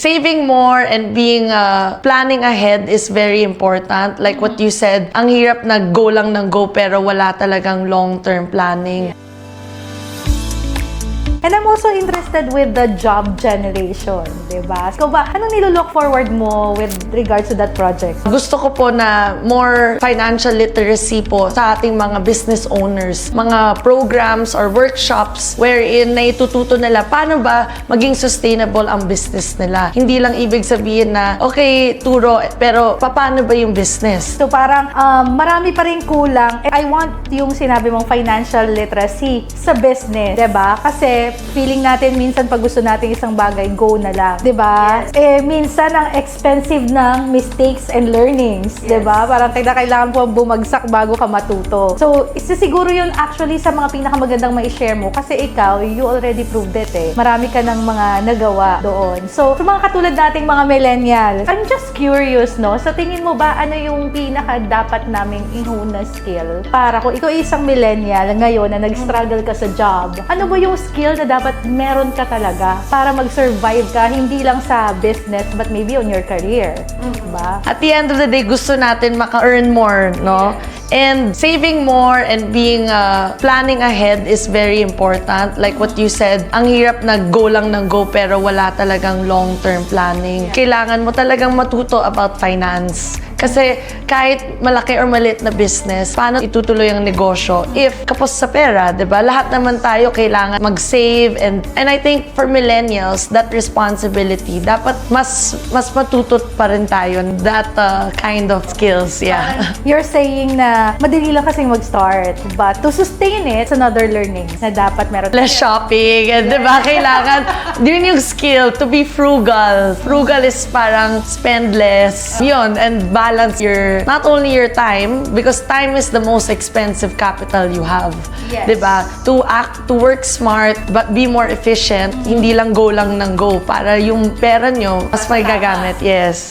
Saving more and being uh, planning ahead is very important. Like what you said, ang hirap na go lang ng go pero wala talagang long-term planning. And I'm also interested with the job generation, di ba? Ikaw ba, anong nilook forward mo with regards to that project? Gusto ko po na more financial literacy po sa ating mga business owners. Mga programs or workshops wherein naitututo nila paano ba maging sustainable ang business nila. Hindi lang ibig sabihin na, okay, turo, pero paano ba yung business? So parang um, marami pa rin kulang. I want yung sinabi mong financial literacy sa business, 'di ba? Kasi feeling natin minsan pag gusto natin isang bagay, go na lang, ba? Eh minsan ang expensive ng mistakes and learnings, 'di ba? Parang kaya kailangan po bumagsak bago ka matuto. So, isa siguro yun actually sa mga pinakamagandang mai-share mo kasi ikaw, you already proved it eh. Marami ka ng mga nagawa doon. So, sa mga katulad nating mga millennials, I'm just curious, no? Sa tingin mo ba, ano yung pinaka dapat naming ihone na skill para kung ikaw isang millennial ngayon na nag-struggle ka sa job, ano ba yung skill na dapat meron ka talaga para mag-survive ka hindi lang sa business but maybe on your career, diba? At the end of the day, gusto natin maka-earn more, no? And saving more and being uh, planning ahead is very important. Like what you said, ang hirap na go lang ng go pero wala talagang long-term planning. Kailangan mo talagang matuto about finance. Kasi kahit malaki or maliit na business, paano itutuloy ang negosyo if kapos sa pera, 'di ba? Lahat naman tayo kailangan mag-save and and I think for millennials, that responsibility dapat mas mas matutot pa rin tayo that uh, kind of skills, yeah. You're saying na madali lang kasing mag-start, but to sustain it, it's another learning na dapat meron. Less shopping, and 'di ba? Kailangan yun yung skill to be frugal. Frugal is parang spend less. Yun, and balance your not only your time because time is the most expensive capital you have. Yes. 'Di ba? To act, to work smart but be more efficient. Hindi lang go lang ng go para yung pera nyo mas may gagamit. Yes.